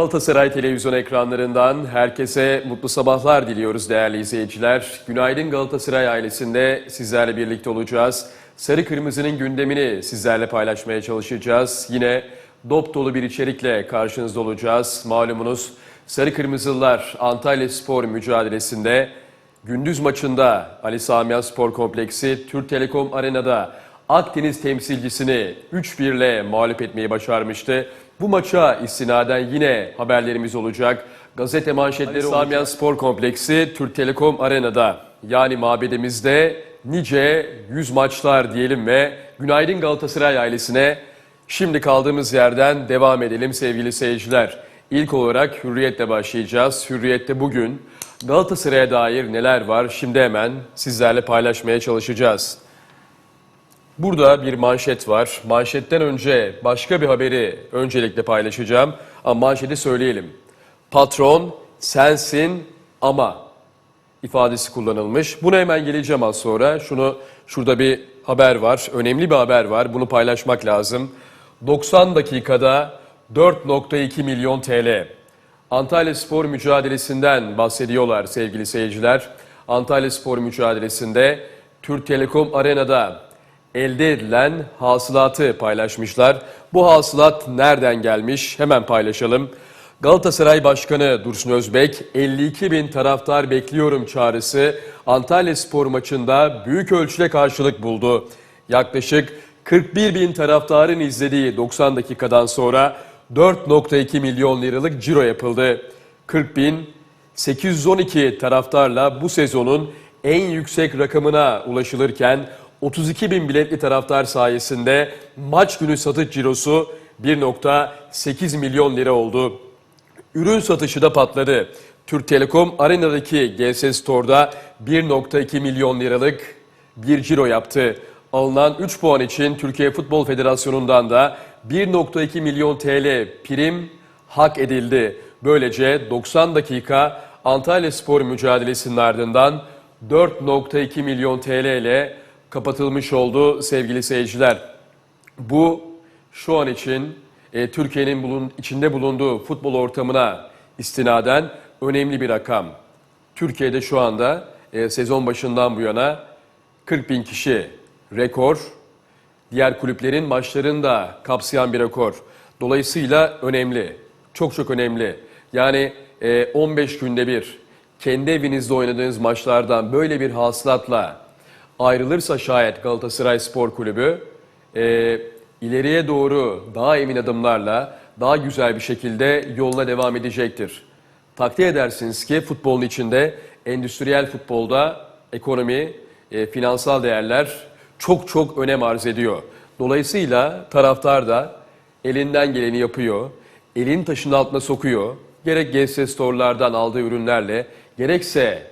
Galatasaray televizyon ekranlarından herkese mutlu sabahlar diliyoruz değerli izleyiciler. Günaydın Galatasaray ailesinde sizlerle birlikte olacağız. Sarı Kırmızı'nın gündemini sizlerle paylaşmaya çalışacağız. Yine dop dolu bir içerikle karşınızda olacağız. Malumunuz Sarı Kırmızılılar Antalya Spor mücadelesinde gündüz maçında Ali Sami Spor Kompleksi Türk Telekom Arena'da Akdeniz temsilcisini 3-1 ile mağlup etmeyi başarmıştı. Bu maça istinaden yine haberlerimiz olacak. Gazete manşetleri Samiyen Spor Kompleksi Türk Telekom Arena'da yani mabedimizde nice 100 maçlar diyelim ve günaydın Galatasaray ailesine şimdi kaldığımız yerden devam edelim sevgili seyirciler. İlk olarak Hürriyet'le başlayacağız. Hürriyet'te bugün Galatasaray'a dair neler var şimdi hemen sizlerle paylaşmaya çalışacağız. Burada bir manşet var. Manşetten önce başka bir haberi öncelikle paylaşacağım. Ama manşeti söyleyelim. Patron sensin ama ifadesi kullanılmış. Buna hemen geleceğim az sonra. Şunu şurada bir haber var. Önemli bir haber var. Bunu paylaşmak lazım. 90 dakikada 4.2 milyon TL. Antalya Spor mücadelesinden bahsediyorlar sevgili seyirciler. Antalya Spor mücadelesinde Türk Telekom Arena'da elde edilen hasılatı paylaşmışlar. Bu hasılat nereden gelmiş? Hemen paylaşalım. Galatasaray Başkanı Dursun Özbek 52 bin taraftar bekliyorum çağrısı Antalya Spor maçında büyük ölçüde karşılık buldu. Yaklaşık 41 bin taraftarın izlediği 90 dakikadan sonra 4.2 milyon liralık ciro yapıldı. 40 bin 812 taraftarla bu sezonun en yüksek rakamına ulaşılırken 32 bin biletli taraftar sayesinde maç günü satış cirosu 1.8 milyon lira oldu. Ürün satışı da patladı. Türk Telekom Arena'daki GS Store'da 1.2 milyon liralık bir ciro yaptı. Alınan 3 puan için Türkiye Futbol Federasyonu'ndan da 1.2 milyon TL prim hak edildi. Böylece 90 dakika Antalya Spor mücadelesinin ardından 4.2 milyon TL ile kapatılmış oldu sevgili seyirciler. Bu şu an için e, Türkiye'nin bulun, içinde bulunduğu futbol ortamına istinaden önemli bir rakam. Türkiye'de şu anda e, sezon başından bu yana 40 bin kişi rekor. Diğer kulüplerin maçlarını da kapsayan bir rekor. Dolayısıyla önemli. Çok çok önemli. Yani e, 15 günde bir kendi evinizde oynadığınız maçlardan böyle bir hasılatla ayrılırsa şayet Galatasaray Spor Kulübü e, ileriye doğru daha emin adımlarla daha güzel bir şekilde yoluna devam edecektir. Takdir edersiniz ki futbolun içinde endüstriyel futbolda ekonomi, e, finansal değerler çok çok önem arz ediyor. Dolayısıyla taraftar da elinden geleni yapıyor, elin taşın altına sokuyor. Gerek GS Store'lardan aldığı ürünlerle, gerekse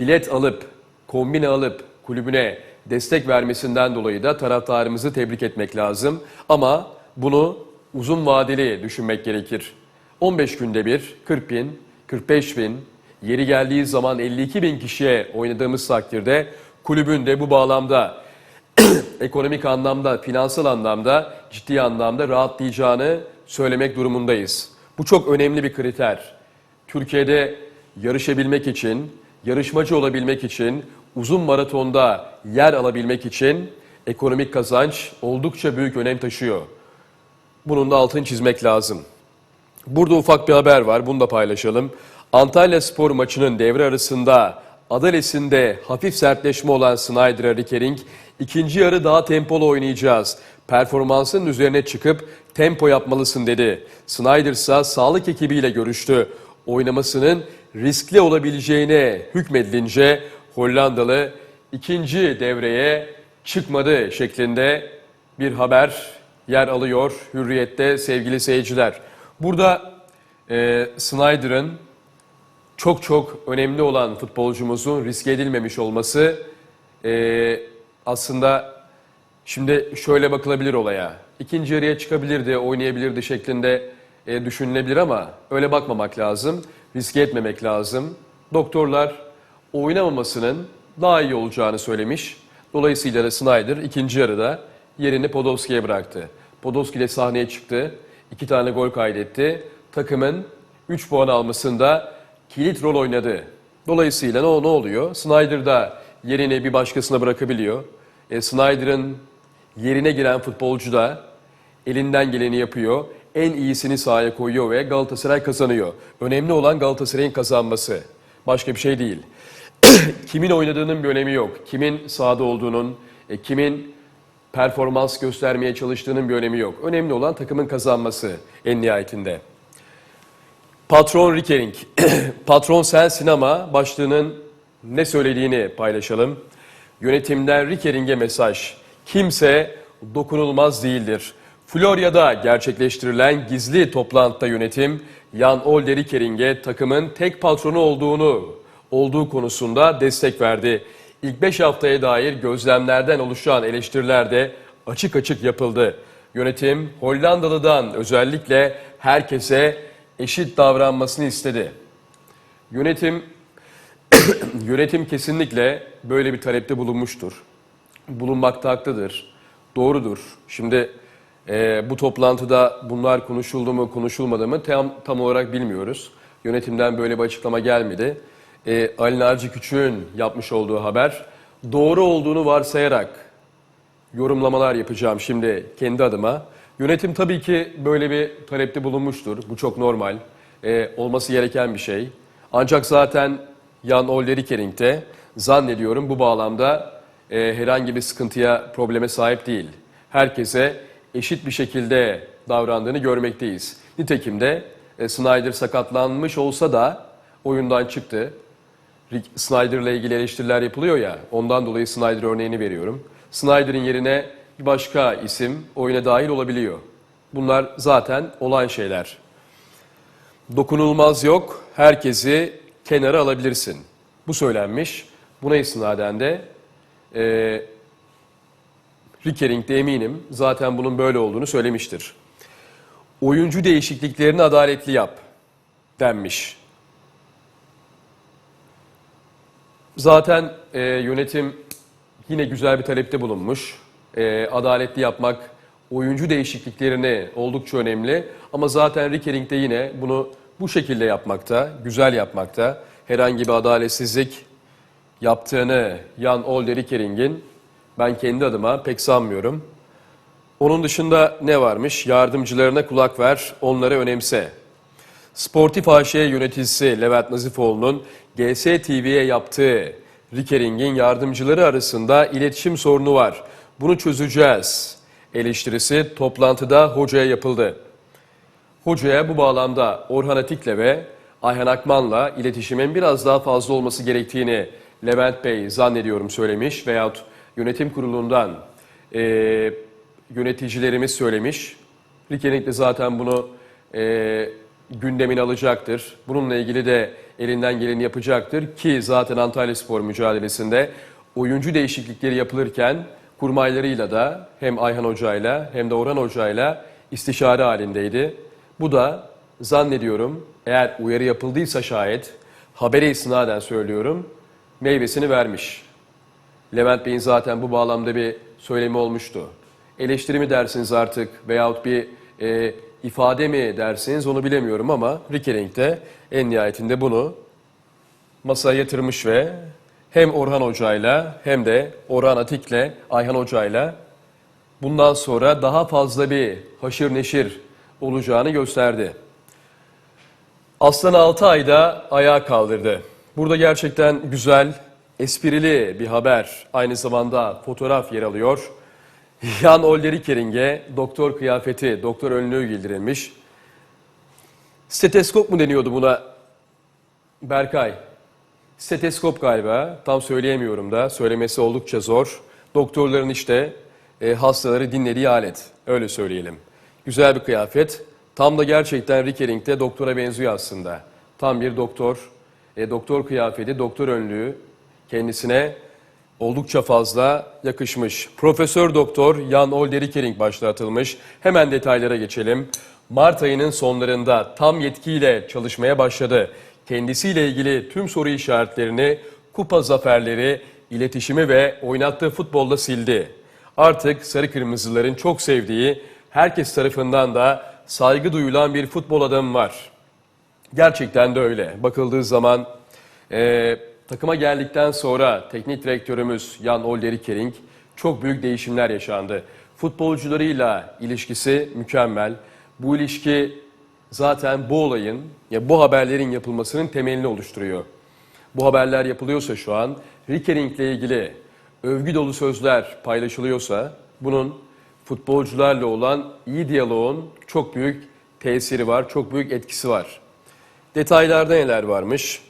bilet alıp, kombine alıp kulübüne destek vermesinden dolayı da taraftarımızı tebrik etmek lazım. Ama bunu uzun vadeli düşünmek gerekir. 15 günde bir 40 bin, 45 bin, yeri geldiği zaman 52 bin kişiye oynadığımız takdirde kulübün de bu bağlamda ekonomik anlamda, finansal anlamda, ciddi anlamda rahatlayacağını söylemek durumundayız. Bu çok önemli bir kriter. Türkiye'de yarışabilmek için, yarışmacı olabilmek için, uzun maratonda yer alabilmek için ekonomik kazanç oldukça büyük önem taşıyor. Bunun da altını çizmek lazım. Burada ufak bir haber var, bunu da paylaşalım. Antalya Spor maçının devre arasında Adales'inde hafif sertleşme olan Snyder'a Rickering, ikinci yarı daha tempolu oynayacağız. Performansın üzerine çıkıp tempo yapmalısın dedi. Snyder ise sağlık ekibiyle görüştü. Oynamasının riskli olabileceğine hükmedilince Hollandalı ikinci devreye çıkmadı şeklinde bir haber yer alıyor Hürriyet'te sevgili seyirciler. Burada e, Snyder'ın çok çok önemli olan futbolcumuzun riske edilmemiş olması e, aslında şimdi şöyle bakılabilir olaya. İkinci yarıya çıkabilirdi, oynayabilirdi şeklinde e, düşünülebilir ama öyle bakmamak lazım. Riske etmemek lazım. Doktorlar oynamamasının daha iyi olacağını söylemiş. Dolayısıyla da Snyder ikinci yarıda yerini Podolski'ye bıraktı. Podolski ile sahneye çıktı. iki tane gol kaydetti. takımın 3 puan almasında kilit rol oynadı. Dolayısıyla ne, ne oluyor? Snyder da yerini bir başkasına bırakabiliyor. E, Snyder'ın yerine giren futbolcu da elinden geleni yapıyor. En iyisini sahaya koyuyor ve Galatasaray kazanıyor. Önemli olan Galatasaray'ın kazanması. Başka bir şey değil. kimin oynadığının bir önemi yok. Kimin sahada olduğunun, e, kimin performans göstermeye çalıştığının bir önemi yok. Önemli olan takımın kazanması en nihayetinde. Patron Rickering. Patron sensin ama başlığının ne söylediğini paylaşalım. Yönetimden Rickering'e mesaj. Kimse dokunulmaz değildir. Florya'da gerçekleştirilen gizli toplantıda yönetim Jan Olde Rickering'e takımın tek patronu olduğunu olduğu konusunda destek verdi. İlk 5 haftaya dair gözlemlerden oluşan eleştiriler de açık açık yapıldı. Yönetim Hollandalı'dan özellikle herkese eşit davranmasını istedi. Yönetim yönetim kesinlikle böyle bir talepte bulunmuştur. Bulunmakta haklıdır. Doğrudur. Şimdi e, bu toplantıda bunlar konuşuldu mu konuşulmadı mı tam, tam olarak bilmiyoruz. Yönetimden böyle bir açıklama gelmedi. E, Ali Narcı Küçük'ün yapmış olduğu haber doğru olduğunu varsayarak yorumlamalar yapacağım şimdi kendi adıma. Yönetim tabii ki böyle bir talepte bulunmuştur. Bu çok normal. Ee, olması gereken bir şey. Ancak zaten Jan Olderikering de zannediyorum bu bağlamda e, herhangi bir sıkıntıya, probleme sahip değil. Herkese eşit bir şekilde davrandığını görmekteyiz. Nitekim de e, Snyder sakatlanmış olsa da oyundan çıktı. Rick Snyder'la ilgili eleştiriler yapılıyor ya, ondan dolayı Snyder örneğini veriyorum. Snyder'in yerine bir başka isim oyuna dahil olabiliyor. Bunlar zaten olan şeyler. Dokunulmaz yok, herkesi kenara alabilirsin. Bu söylenmiş. Buna istinaden de e, Rickering de eminim zaten bunun böyle olduğunu söylemiştir. Oyuncu değişikliklerini adaletli yap denmiş. Zaten e, yönetim yine güzel bir talepte bulunmuş. E, adaletli yapmak, oyuncu değişikliklerini oldukça önemli. Ama zaten Rickering de yine bunu bu şekilde yapmakta, güzel yapmakta. Herhangi bir adaletsizlik yaptığını Jan Olde Rickering'in ben kendi adıma pek sanmıyorum. Onun dışında ne varmış? Yardımcılarına kulak ver, onları önemse. Sportif AŞ yöneticisi Levent Nazifoğlu'nun GS TV'ye yaptığı Rickering'in yardımcıları arasında iletişim sorunu var. Bunu çözeceğiz. Eleştirisi toplantıda hocaya yapıldı. Hocaya bu bağlamda Orhan Atik'le ve Ayhan Akman'la iletişimin biraz daha fazla olması gerektiğini Levent Bey zannediyorum söylemiş veyahut yönetim kurulundan e, yöneticilerimiz söylemiş. Rikenik de zaten bunu e, gündemine alacaktır. Bununla ilgili de elinden geleni yapacaktır ki zaten Antalya Spor mücadelesinde oyuncu değişiklikleri yapılırken kurmaylarıyla da hem Ayhan Hoca'yla hem de Orhan Hoca'yla istişare halindeydi. Bu da zannediyorum eğer uyarı yapıldıysa şayet habere istinaden söylüyorum meyvesini vermiş. Levent Bey'in zaten bu bağlamda bir söylemi olmuştu. Eleştiri mi dersiniz artık veyahut bir e, ifade mi dersiniz onu bilemiyorum ama Rickering de en nihayetinde bunu masaya yatırmış ve hem Orhan Hoca'yla hem de Orhan Atik'le Ayhan Hoca'yla bundan sonra daha fazla bir haşır neşir olacağını gösterdi. Aslan 6 ayda ayağa kaldırdı. Burada gerçekten güzel, esprili bir haber. Aynı zamanda fotoğraf yer alıyor. Jan Olderikering'e doktor kıyafeti, doktor önlüğü giydirilmiş. Steteskop mu deniyordu buna? Berkay. Steteskop galiba. Tam söyleyemiyorum da. Söylemesi oldukça zor. Doktorların işte e, hastaları dinlediği alet. Öyle söyleyelim. Güzel bir kıyafet. Tam da gerçekten Rickering'de doktora benziyor aslında. Tam bir doktor. E, doktor kıyafeti, doktor önlüğü kendisine oldukça fazla yakışmış. Profesör Doktor Jan Olde Rickering başlatılmış. Hemen detaylara geçelim. Mart ayının sonlarında tam yetkiyle çalışmaya başladı. Kendisiyle ilgili tüm soru işaretlerini, kupa zaferleri, iletişimi ve oynattığı futbolla sildi. Artık sarı kırmızıların çok sevdiği, herkes tarafından da saygı duyulan bir futbol adamı var. Gerçekten de öyle. Bakıldığı zaman e, takıma geldikten sonra teknik direktörümüz Jan Olderik Kering çok büyük değişimler yaşandı. Futbolcularıyla ilişkisi mükemmel. Bu ilişki zaten bu olayın, ya bu haberlerin yapılmasının temelini oluşturuyor. Bu haberler yapılıyorsa şu an, Rikering'le ilgili övgü dolu sözler paylaşılıyorsa bunun futbolcularla olan iyi diyaloğun çok büyük tesiri var, çok büyük etkisi var. Detaylarda neler varmış?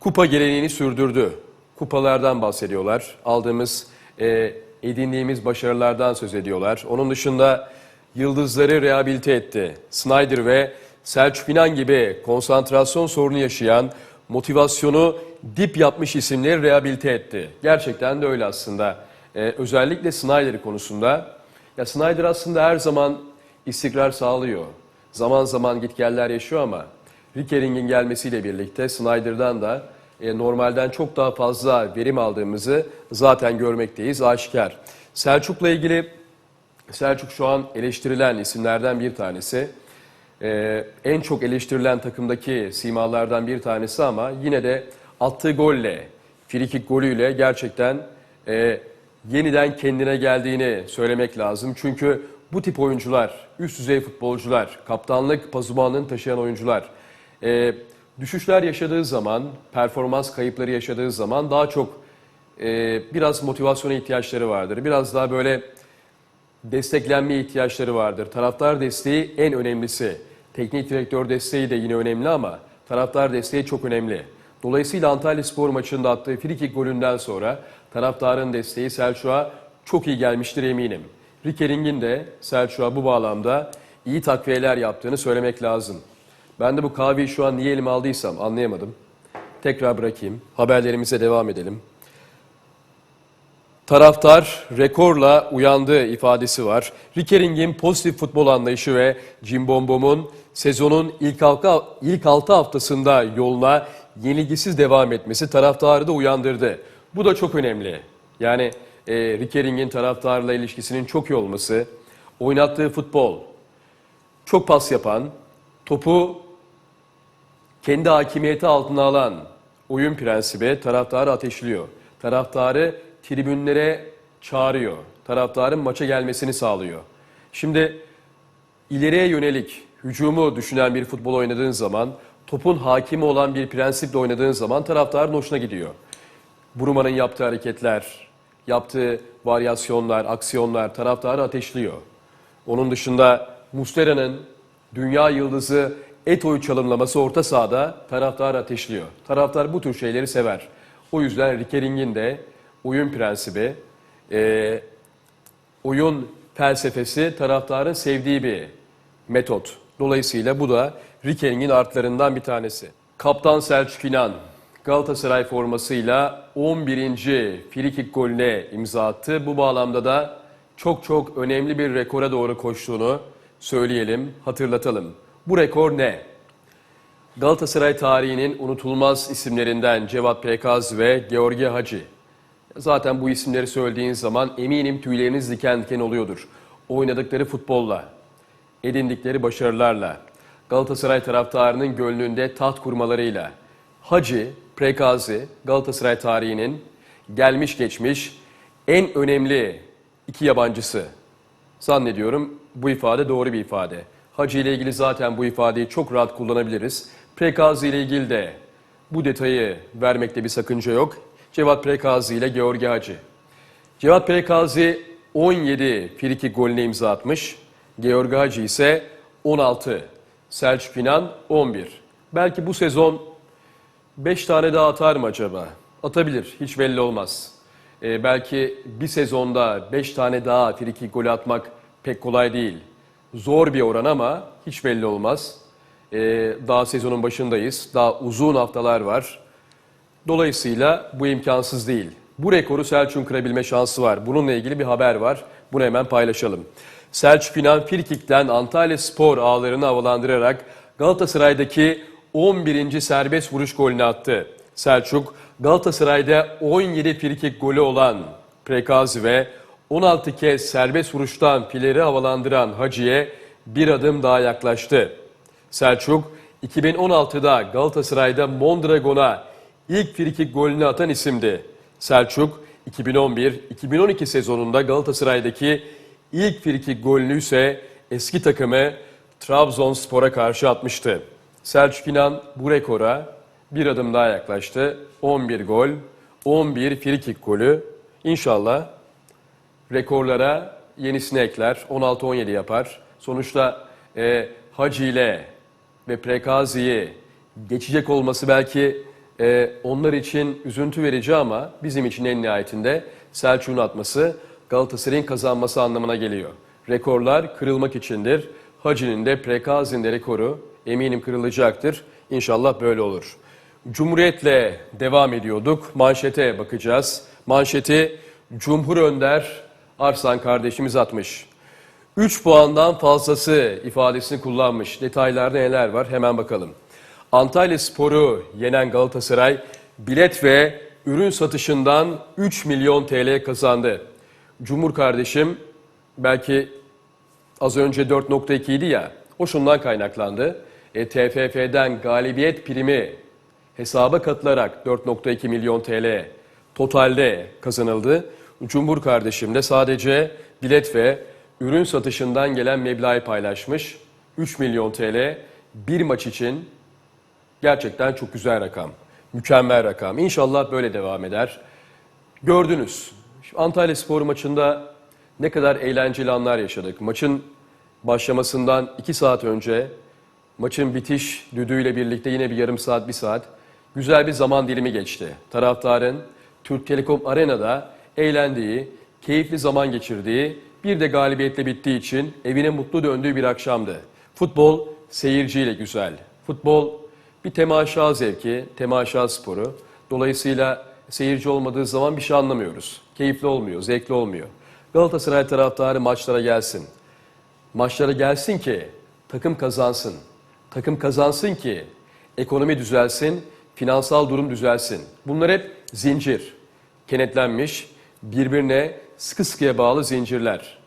Kupa geleneğini sürdürdü. Kupalardan bahsediyorlar. Aldığımız, e, edindiğimiz başarılardan söz ediyorlar. Onun dışında yıldızları rehabilite etti. Snyder ve Selçuk İnan gibi konsantrasyon sorunu yaşayan, motivasyonu dip yapmış isimleri rehabilite etti. Gerçekten de öyle aslında. E, özellikle Snyder konusunda. Ya Snyder aslında her zaman istikrar sağlıyor. Zaman zaman gitgeller yaşıyor ama Rickering'in gelmesiyle birlikte Snyder'dan da e, normalden çok daha fazla verim aldığımızı zaten görmekteyiz aşikar. Selçuk'la ilgili Selçuk şu an eleştirilen isimlerden bir tanesi. Ee, en çok eleştirilen takımdaki simalardan bir tanesi ama yine de attığı golle, frikik golüyle gerçekten e, yeniden kendine geldiğini söylemek lazım. Çünkü bu tip oyuncular, üst düzey futbolcular, kaptanlık pazumanını taşıyan oyuncular, e, düşüşler yaşadığı zaman, performans kayıpları yaşadığı zaman daha çok e, biraz motivasyona ihtiyaçları vardır. Biraz daha böyle desteklenmeye ihtiyaçları vardır. Taraftar desteği en önemlisi. Teknik direktör desteği de yine önemli ama taraftar desteği çok önemli. Dolayısıyla Antalya Spor maçında attığı frikik golünden sonra taraftarın desteği Selçuk'a çok iyi gelmiştir eminim. Rikering'in de Selçuk'a bu bağlamda iyi takviyeler yaptığını söylemek lazım. Ben de bu kahveyi şu an niye elime aldıysam anlayamadım. Tekrar bırakayım. Haberlerimize devam edelim. Taraftar rekorla uyandığı ifadesi var. Rikering'in pozitif futbol anlayışı ve Cimbombo'mun sezonun ilk, halka, ilk 6 haftasında yoluna yenilgisiz devam etmesi taraftarı da uyandırdı. Bu da çok önemli. Yani e, Rikering'in taraftarla ilişkisinin çok iyi olması, oynattığı futbol, çok pas yapan, topu kendi hakimiyeti altına alan oyun prensibi taraftarı ateşliyor. Taraftarı tribünlere çağırıyor. Taraftarın maça gelmesini sağlıyor. Şimdi ileriye yönelik hücumu düşünen bir futbol oynadığın zaman, topun hakimi olan bir prensiple oynadığın zaman taraftarın hoşuna gidiyor. Buruma'nın yaptığı hareketler, yaptığı varyasyonlar, aksiyonlar taraftarı ateşliyor. Onun dışında Mustera'nın dünya yıldızı Eto'yu çalımlaması orta sahada taraftar ateşliyor. Taraftar bu tür şeyleri sever. O yüzden Rikering'in de oyun prensibi, e, oyun felsefesi taraftarın sevdiği bir metot. Dolayısıyla bu da Rikering'in artlarından bir tanesi. Kaptan Selçuk İnan Galatasaray formasıyla 11. frikik golüne imza attı. Bu bağlamda da çok çok önemli bir rekora doğru koştuğunu söyleyelim, hatırlatalım. Bu rekor ne? Galatasaray tarihinin unutulmaz isimlerinden Cevat Pekaz ve Georgi Hacı. Zaten bu isimleri söylediğin zaman eminim tüyleriniz diken diken oluyordur. Oynadıkları futbolla, edindikleri başarılarla, Galatasaray taraftarının gönlünde taht kurmalarıyla, Hacı, Prekazi, Galatasaray tarihinin gelmiş geçmiş en önemli iki yabancısı. Zannediyorum bu ifade doğru bir ifade. Hacı ile ilgili zaten bu ifadeyi çok rahat kullanabiliriz. Prekazi ile ilgili de bu detayı vermekte bir sakınca yok. Cevat Prekazi ile Georgi Hacı. Cevat Prekazi 17 friki golüne imza atmış. Georgi Hacı ise 16. Selçuk İnan 11. Belki bu sezon 5 tane daha atar mı acaba? Atabilir. Hiç belli olmaz. Ee, belki bir sezonda 5 tane daha friki golü atmak pek kolay değil. Zor bir oran ama hiç belli olmaz. Ee, daha sezonun başındayız. Daha uzun haftalar var. Dolayısıyla bu imkansız değil. Bu rekoru Selçuk'un kırabilme şansı var. Bununla ilgili bir haber var. Bunu hemen paylaşalım. Selçuk İnan Firkik'ten Antalya Spor ağlarını havalandırarak Galatasaray'daki 11. serbest vuruş golünü attı. Selçuk Galatasaray'da 17 frikik golü olan Prekazi ve 16 kez serbest vuruştan fileri havalandıran Hacı'ye bir adım daha yaklaştı. Selçuk 2016'da Galatasaray'da Mondragon'a ilk frikik golünü atan isimdi. Selçuk 2011-2012 sezonunda Galatasaray'daki ilk frikik golünü ise eski takımı Trabzonspor'a karşı atmıştı. Selçuk İnan bu rekora bir adım daha yaklaştı. 11 gol, 11 frikik golü. İnşallah rekorlara yenisini ekler. 16-17 yapar. Sonuçta e, Hacı ile ve Prekazi'yi geçecek olması belki e, onlar için üzüntü verici ama bizim için en nihayetinde Selçuk'un atması Galatasaray'ın kazanması anlamına geliyor. Rekorlar kırılmak içindir. Hacı'nın de Prekazi'nin de rekoru eminim kırılacaktır. İnşallah böyle olur. Cumhuriyet'le devam ediyorduk. Manşete bakacağız. Manşeti Cumhur Önder Arslan kardeşimiz atmış. 3 puandan fazlası ifadesini kullanmış. Detaylarda neler var hemen bakalım. Antalya Sporu yenen Galatasaray bilet ve ürün satışından 3 milyon TL kazandı. Cumhur kardeşim belki az önce 4.2 idi ya o şundan kaynaklandı. E, TFF'den galibiyet primi hesaba katılarak 4.2 milyon TL totalde kazanıldı. Cumhur kardeşim de sadece bilet ve ürün satışından gelen meblağı paylaşmış. 3 milyon TL bir maç için gerçekten çok güzel rakam. Mükemmel rakam. İnşallah böyle devam eder. Gördünüz. Antalya Spor maçında ne kadar eğlenceli anlar yaşadık. Maçın başlamasından 2 saat önce maçın bitiş düdüğüyle birlikte yine bir yarım saat, bir saat güzel bir zaman dilimi geçti. Taraftarın Türk Telekom Arena'da eğlendiği, keyifli zaman geçirdiği, bir de galibiyetle bittiği için evine mutlu döndüğü bir akşamdı. Futbol seyirciyle güzel. Futbol bir temaşa zevki, temaşa sporu. Dolayısıyla seyirci olmadığı zaman bir şey anlamıyoruz. Keyifli olmuyor, zevkli olmuyor. Galatasaray taraftarı maçlara gelsin. Maçlara gelsin ki takım kazansın. Takım kazansın ki ekonomi düzelsin, finansal durum düzelsin. Bunlar hep zincir. Kenetlenmiş, birbirine sıkı sıkıya bağlı zincirler.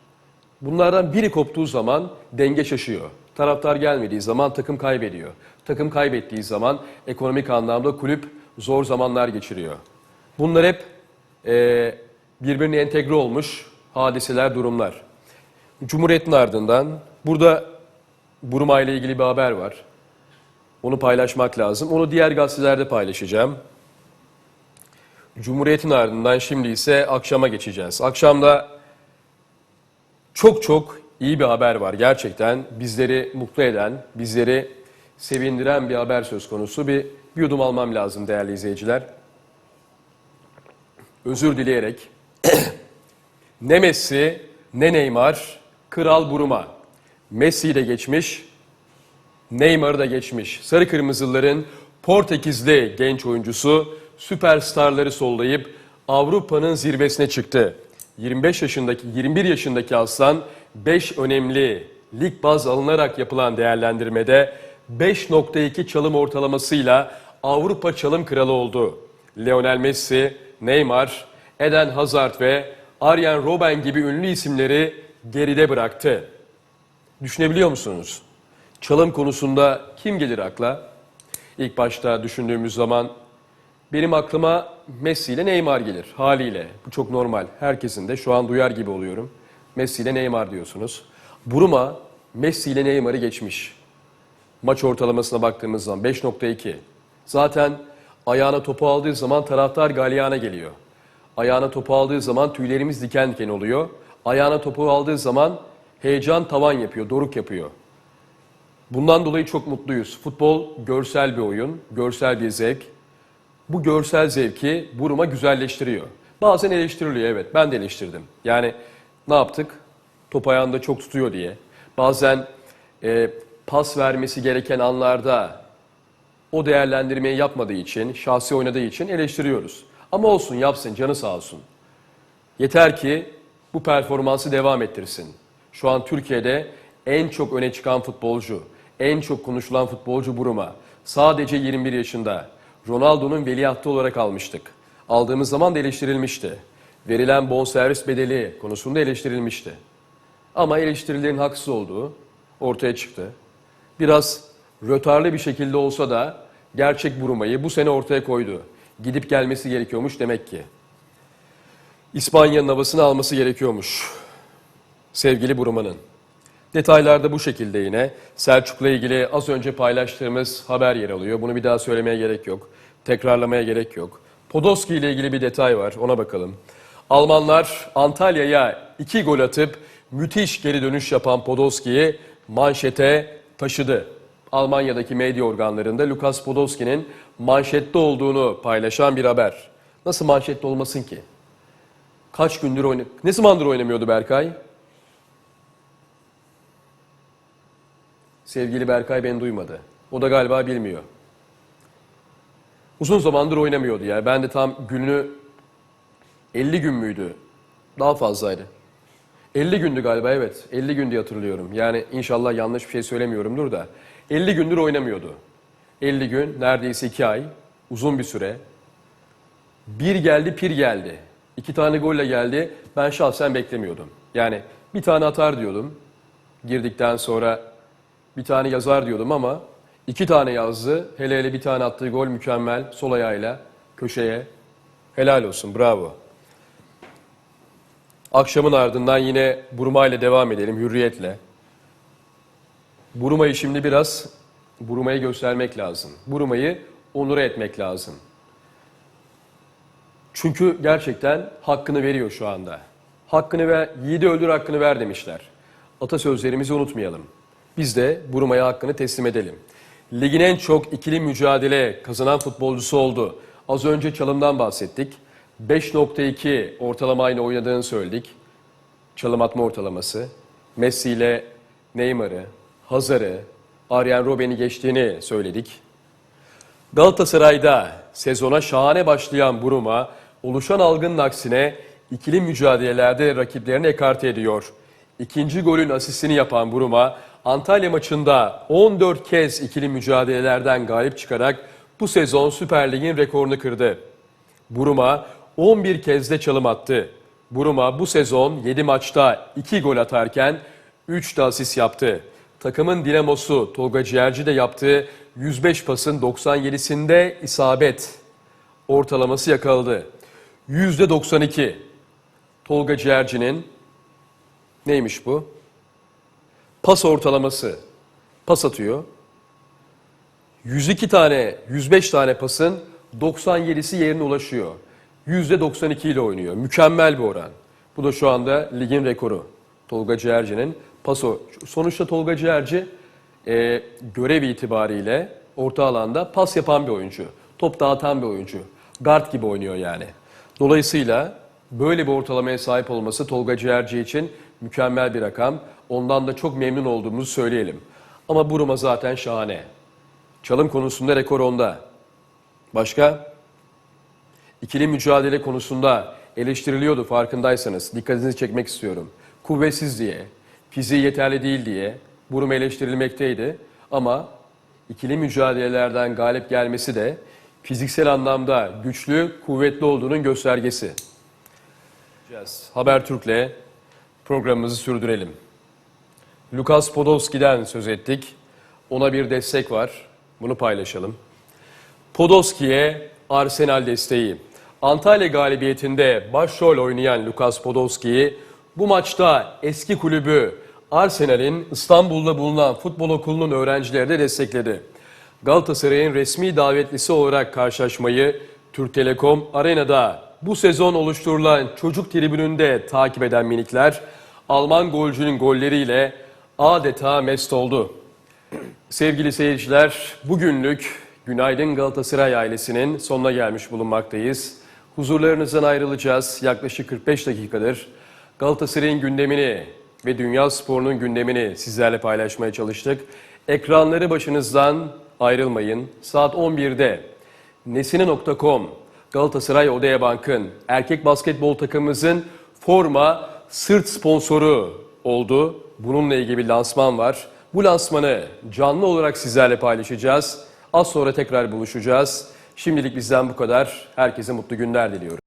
Bunlardan biri koptuğu zaman denge şaşıyor. Taraftar gelmediği zaman takım kaybediyor. Takım kaybettiği zaman ekonomik anlamda kulüp zor zamanlar geçiriyor. Bunlar hep e, birbirine entegre olmuş hadiseler, durumlar. Cumhuriyet'in ardından burada Buruma ile ilgili bir haber var. Onu paylaşmak lazım. Onu diğer gazetelerde paylaşacağım. Cumhuriyet'in ardından şimdi ise akşama geçeceğiz. Akşamda çok çok iyi bir haber var. Gerçekten bizleri mutlu eden, bizleri sevindiren bir haber söz konusu. Bir, bir yudum almam lazım değerli izleyiciler. Özür dileyerek. ne Messi ne Neymar, Kral Buruma. Messi de geçmiş, Neymar'ı da geçmiş. Sarı Kırmızılıların Portekizli genç oyuncusu süperstarları sollayıp Avrupa'nın zirvesine çıktı. 25 yaşındaki 21 yaşındaki Aslan 5 önemli lig baz alınarak yapılan değerlendirmede 5.2 çalım ortalamasıyla Avrupa çalım kralı oldu. Lionel Messi, Neymar, Eden Hazard ve Arjen Robben gibi ünlü isimleri geride bıraktı. Düşünebiliyor musunuz? Çalım konusunda kim gelir akla? İlk başta düşündüğümüz zaman benim aklıma Messi ile Neymar gelir haliyle. Bu çok normal. Herkesin de şu an duyar gibi oluyorum. Messi ile Neymar diyorsunuz. Buruma Messi ile Neymar'ı geçmiş. Maç ortalamasına baktığımız zaman 5.2. Zaten ayağına topu aldığı zaman taraftar galyana geliyor. Ayağına topu aldığı zaman tüylerimiz diken diken oluyor. Ayağına topu aldığı zaman heyecan tavan yapıyor, doruk yapıyor. Bundan dolayı çok mutluyuz. Futbol görsel bir oyun, görsel bir zevk. Bu görsel zevki buruma güzelleştiriyor. Bazen eleştiriliyor evet, ben de eleştirdim. Yani ne yaptık? Top ayağında çok tutuyor diye. Bazen e, pas vermesi gereken anlarda o değerlendirmeyi yapmadığı için, şahsi oynadığı için eleştiriyoruz. Ama olsun yapsın, canı sağ olsun. Yeter ki bu performansı devam ettirsin. Şu an Türkiye'de en çok öne çıkan futbolcu, en çok konuşulan futbolcu Buruma. Sadece 21 yaşında. Ronaldo'nun veliahtı olarak almıştık. Aldığımız zaman da eleştirilmişti. Verilen bonservis bedeli konusunda eleştirilmişti. Ama eleştirilerin haksız olduğu ortaya çıktı. Biraz rötarlı bir şekilde olsa da gerçek Buruma'yı bu sene ortaya koydu. Gidip gelmesi gerekiyormuş demek ki. İspanya'nın havasını alması gerekiyormuş. Sevgili Buruma'nın. Detaylarda bu şekilde yine. Selçuk'la ilgili az önce paylaştığımız haber yer alıyor. Bunu bir daha söylemeye gerek yok. Tekrarlamaya gerek yok. Podolski ile ilgili bir detay var. Ona bakalım. Almanlar Antalya'ya iki gol atıp müthiş geri dönüş yapan Podolski'yi manşete taşıdı. Almanya'daki medya organlarında Lukas Podolski'nin manşette olduğunu paylaşan bir haber. Nasıl manşette olmasın ki? Kaç gündür oyna... Ne zamandır oynamıyordu Berkay? Sevgili Berkay beni duymadı. O da galiba bilmiyor. Uzun zamandır oynamıyordu ya. Ben de tam gününü 50 gün müydü? Daha fazlaydı. 50 gündü galiba evet. 50 gün diye hatırlıyorum. Yani inşallah yanlış bir şey söylemiyorumdur da. 50 gündür oynamıyordu. 50 gün, neredeyse 2 ay. Uzun bir süre. Bir geldi, pir geldi. İki tane golle geldi. Ben şahsen beklemiyordum. Yani bir tane atar diyordum. Girdikten sonra bir tane yazar diyordum ama iki tane yazdı. Hele hele bir tane attığı gol mükemmel. Sol ayağıyla köşeye. Helal olsun, bravo. Akşamın ardından yine Buruma ile devam edelim, hürriyetle. Buruma'yı şimdi biraz Buruma'yı göstermek lazım. Buruma'yı onura etmek lazım. Çünkü gerçekten hakkını veriyor şu anda. Hakkını ver, yiğidi öldür hakkını ver demişler. Atasözlerimizi unutmayalım. Biz de Buruma'ya hakkını teslim edelim. Ligin en çok ikili mücadele kazanan futbolcusu oldu. Az önce çalımdan bahsettik. 5.2 ortalamayla oynadığını söyledik. Çalım atma ortalaması. Messi ile Neymar'ı, Hazar'ı, Arjen Robben'i geçtiğini söyledik. Galatasaray'da sezona şahane başlayan Buruma, oluşan algının aksine ikili mücadelelerde rakiplerini ekarte ediyor. İkinci golün asistini yapan Buruma, Antalya maçında 14 kez ikili mücadelelerden galip çıkarak bu sezon Süper Lig'in rekorunu kırdı. Buruma 11 kez de çalım attı. Buruma bu sezon 7 maçta 2 gol atarken 3 de asist yaptı. Takımın dinamosu Tolga Ciğerci de yaptığı 105 pasın 97'sinde isabet ortalaması yakaladı. %92 Tolga Ciğerci'nin neymiş bu? Pas ortalaması. Pas atıyor. 102 tane, 105 tane pasın 97'si yerine ulaşıyor. %92 ile oynuyor. Mükemmel bir oran. Bu da şu anda ligin rekoru. Tolga Ciğerci'nin paso. Sonuçta Tolga Ciğerci e, görev itibariyle orta alanda pas yapan bir oyuncu. Top dağıtan bir oyuncu. Guard gibi oynuyor yani. Dolayısıyla böyle bir ortalamaya sahip olması Tolga Ciğerci için mükemmel bir rakam. Ondan da çok memnun olduğumuzu söyleyelim. Ama Buruma zaten şahane. Çalım konusunda rekor onda. Başka? İkili mücadele konusunda eleştiriliyordu farkındaysanız. Dikkatinizi çekmek istiyorum. Kuvvetsiz diye, fiziği yeterli değil diye Buruma eleştirilmekteydi. Ama ikili mücadelelerden galip gelmesi de fiziksel anlamda güçlü, kuvvetli olduğunun göstergesi. Habertürk'le programımızı sürdürelim. Lukas Podolski'den söz ettik. Ona bir destek var. Bunu paylaşalım. Podolski'ye Arsenal desteği. Antalya galibiyetinde başrol oynayan Lukas Podolski'yi bu maçta eski kulübü Arsenal'in İstanbul'da bulunan futbol okulunun öğrencileri de destekledi. Galatasaray'ın resmi davetlisi olarak karşılaşmayı Türk Telekom Arena'da bu sezon oluşturulan çocuk tribününde takip eden minikler Alman golcünün golleriyle adeta mest oldu. Sevgili seyirciler, bugünlük Günaydın Galatasaray ailesinin sonuna gelmiş bulunmaktayız. Huzurlarınızdan ayrılacağız yaklaşık 45 dakikadır. Galatasaray'ın gündemini ve dünya sporunun gündemini sizlerle paylaşmaya çalıştık. Ekranları başınızdan ayrılmayın. Saat 11'de nesine.com Galatasaray Odea Bank'ın erkek basketbol takımımızın forma sırt sponsoru oldu. Bununla ilgili bir lansman var. Bu lansmanı canlı olarak sizlerle paylaşacağız. Az sonra tekrar buluşacağız. Şimdilik bizden bu kadar. Herkese mutlu günler diliyorum.